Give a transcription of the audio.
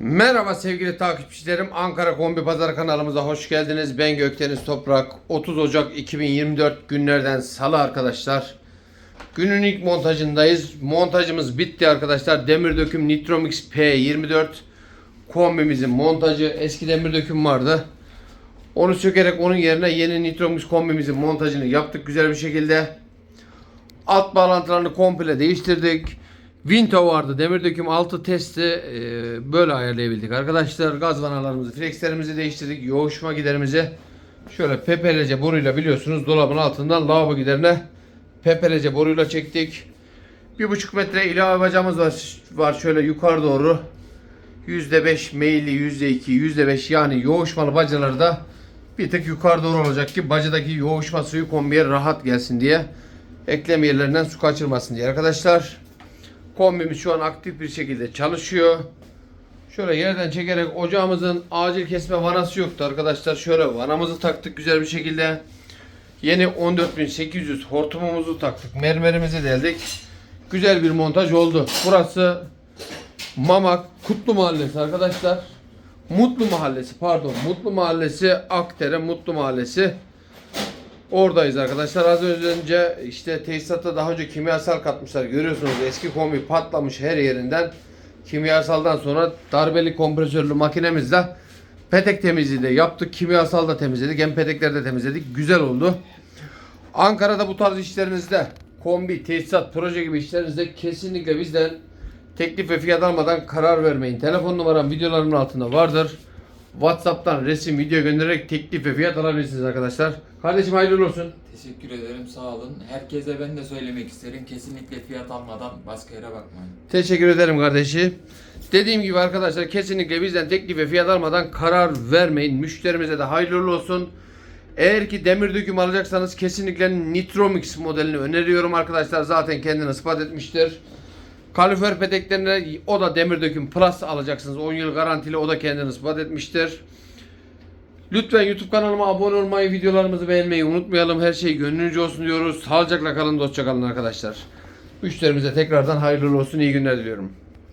Merhaba sevgili takipçilerim. Ankara Kombi Pazar kanalımıza hoş geldiniz. Ben Gökdeniz Toprak. 30 Ocak 2024 günlerden salı arkadaşlar. Günün ilk montajındayız. Montajımız bitti arkadaşlar. Demir döküm Nitromix P24 kombimizin montajı. Eski demir döküm vardı. Onu sökerek onun yerine yeni Nitromix kombimizin montajını yaptık güzel bir şekilde. Alt bağlantılarını komple değiştirdik. Vinto vardı. Demir döküm altı testi e, böyle ayarlayabildik arkadaşlar. Gaz vanalarımızı, flexlerimizi değiştirdik. Yoğuşma giderimizi şöyle pepelece boruyla biliyorsunuz dolabın altından lavabo giderine pepelece boruyla çektik. Bir buçuk metre ilave bacamız var, var şöyle yukarı doğru. %5 meyilli, %2, %5 yani yoğuşmalı bacaları da bir tık yukarı doğru olacak ki bacadaki yoğuşma suyu kombiye rahat gelsin diye. Eklem yerlerinden su kaçırmasın diye arkadaşlar. Kombimiz şu an aktif bir şekilde çalışıyor. Şöyle yerden çekerek ocağımızın acil kesme vanası yoktu arkadaşlar. Şöyle vanamızı taktık güzel bir şekilde. Yeni 14800 hortumumuzu taktık. Mermerimizi deldik. Güzel bir montaj oldu. Burası Mamak Kutlu Mahallesi arkadaşlar. Mutlu Mahallesi pardon. Mutlu Mahallesi Akdere Mutlu Mahallesi. Oradayız arkadaşlar. Az önce işte tesisata daha önce kimyasal katmışlar. Görüyorsunuz eski kombi patlamış her yerinden. Kimyasaldan sonra darbeli kompresörlü makinemizle petek temizliği de yaptık. Kimyasal da temizledik. Hem petekleri de temizledik. Güzel oldu. Ankara'da bu tarz işlerinizde kombi, tesisat, proje gibi işlerinizde kesinlikle bizden teklif ve fiyat almadan karar vermeyin. Telefon numaram videolarımın altında vardır. WhatsApp'tan resim, video göndererek teklif ve fiyat alabilirsiniz arkadaşlar. Kardeşim hayırlı olsun. Teşekkür ederim sağ olun. Herkese ben de söylemek isterim. Kesinlikle fiyat almadan başka yere bakmayın. Teşekkür ederim kardeşim. Dediğim gibi arkadaşlar kesinlikle bizden teklif ve fiyat almadan karar vermeyin. Müşterimize de hayırlı olsun. Eğer ki demir döküm alacaksanız kesinlikle Nitromix modelini öneriyorum arkadaşlar. Zaten kendini ispat etmiştir. Kalorifer peteklerine o da demir döküm plus alacaksınız. 10 yıl garantili o da kendini ispat etmiştir. Lütfen YouTube kanalıma abone olmayı, videolarımızı beğenmeyi unutmayalım. Her şey gönlünüzce olsun diyoruz. Sağlıcakla kalın, dostça kalın arkadaşlar. Müşterimize tekrardan hayırlı olsun, iyi günler diliyorum.